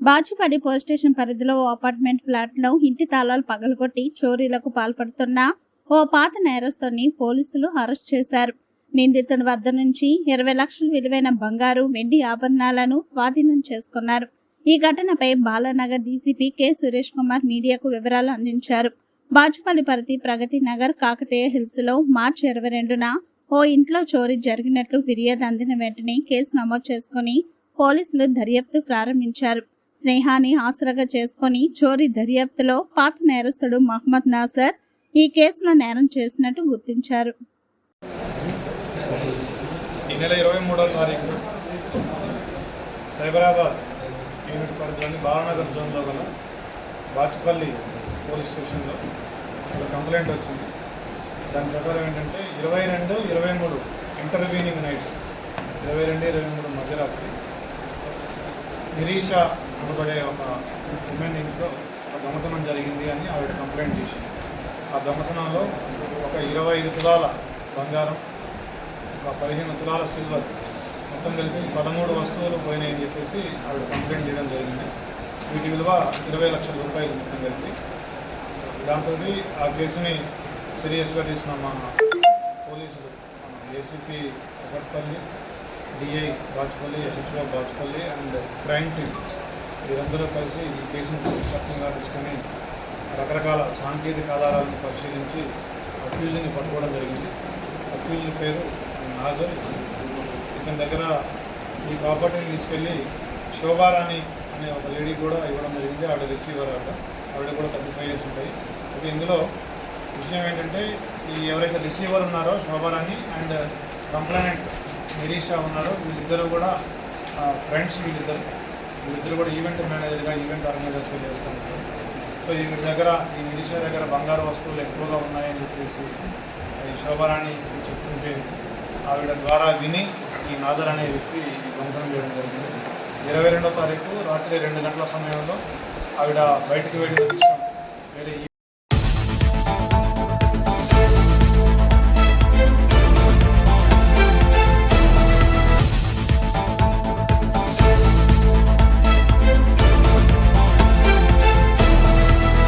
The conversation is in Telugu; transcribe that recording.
బాచుపల్లి పోలీస్ స్టేషన్ పరిధిలో ఓ అపార్ట్మెంట్ ఫ్లాట్లో ఇంటి తాళాలు పగలగొట్టి చోరీలకు పాల్పడుతున్న ఓ పాత నేరస్తుని పోలీసులు అరెస్ట్ చేశారు. నిందితుని వద్ద నుంచి ఇరవై లక్షల విలువైన బంగారు వెండి ఆభరణాలను స్వాధీనం చేసుకున్నారు. ఈ ఘటనపై బాలానగర్ డీసీపీ కె. సురేష్ కుమార్ మీడియాకు వివరాలు అందించారు. బాచుపల్లి పరిధి ప్రగతి నగర్ కాకతీయ హిల్స్లో మార్చి ఇరవై రెండున ఓ ఇంట్లో చోరీ జరిగినట్లు ఫిర్యాదు అందిన వెంటనే కేసు నమోదు చేసుకుని పోలీసులు దర్యాప్తు ప్రారంభించారు. స్నేహాన్ని ఆసరాగా చేసుకుని చోరీ దర్యాప్తులో పాత నేరస్తుడు మహమ్మద్ నాసర్ ఈ కేసులో నేరం చేసినట్టు గుర్తించారు. ఈ నెల ఇరవై మూడవ తారీఖు సైబరాబాద్ యూనిట్ పరిధిలోని బాలనగర్ జోన్లో గల బాచుపల్లి పోలీస్ స్టేషన్లో ఒక కంప్లైంట్ వచ్చింది. దాని ప్రకారం ఏంటంటే ఇరవై రెండు ఇరవై మూడు ఇంటర్వ్యూనింగ్ నైట్ ఇరవై రెండు ఇరవై మూడు మధ్యరాత్రి గిరీష అనబడే ఒక ఉమెన్ ఇంట్లో ఒక దొంగతనం జరిగింది అని ఆవిడ కంప్లైంట్ చేసింది. ఆ దొంగతనంలో ఒక ఇరవై ఐదు తులాల బంగారం ఒక పదిహేను తులాల సిల్వర్ మొత్తం కలిపి పదమూడు వస్తువులు పోయినాయని చెప్పేసి ఆవిడ కంప్లైంట్ చేయడం జరిగింది. వీటి విలువ ఇరవై లక్షల రూపాయలు మొత్తం కలిపి. దాంతో ఆ కేసుని సీరియస్గా తీసుకున్న మా పోలీసులు ACP ఒకట్పల్లి DI Bachupalli SHO Bachupalli and crime team వీరందరూ కలిసి ఈ కేసును చట్టంగా తీసుకొని రకరకాల సాంకేతిక ఆధారాలను పరిశీలించి అక్యూజ్ని పట్టుకోవడం జరిగింది. అక్యూజ్ పేరు నాజర్. ఇతని దగ్గర ఈ ప్రాపర్టీని తీసుకెళ్ళి శోభారాణి అనే ఒక లేడీ కూడా ఇవ్వడం జరిగింది. ఆవిడ రిసీవర్ ఆవిడ. ఆవిడ కూడా థర్టీ ఫైవ్ ఇయర్స్ ఉంటాయి. అయితే ఇందులో విషయం ఏంటంటే ఈ ఎవరైతే రిసీవర్ ఉన్నారో శోభారాణి అండ్ కంప్లైంట్ నిరీషా ఉన్నారు వీళ్ళిద్దరూ కూడా ఫ్రెండ్స్ వీళ్ళిద్దరు. వీళ్ళిద్దరు కూడా ఈవెంట్ మేనేజర్గా ఈవెంట్ ఆర్గనైజర్స్గా చేస్తున్నారు. సో ఈ వీడి దగ్గర ఈ నిరీషా దగ్గర బంగారు వస్తువులు ఎక్కువగా ఉన్నాయని చెప్పేసి ఈ శోభారాణి చెప్తుంటే ఆవిడ ద్వారా విని ఈ నాదర్ అనే వ్యక్తి ఈ దొంగతనం చేయడం జరిగింది. ఇరవై రెండో తారీఖు రాత్రి రెండు గంటల సమయంలో ఆవిడ బయటికి వెళ్ళిన విషయం వేరే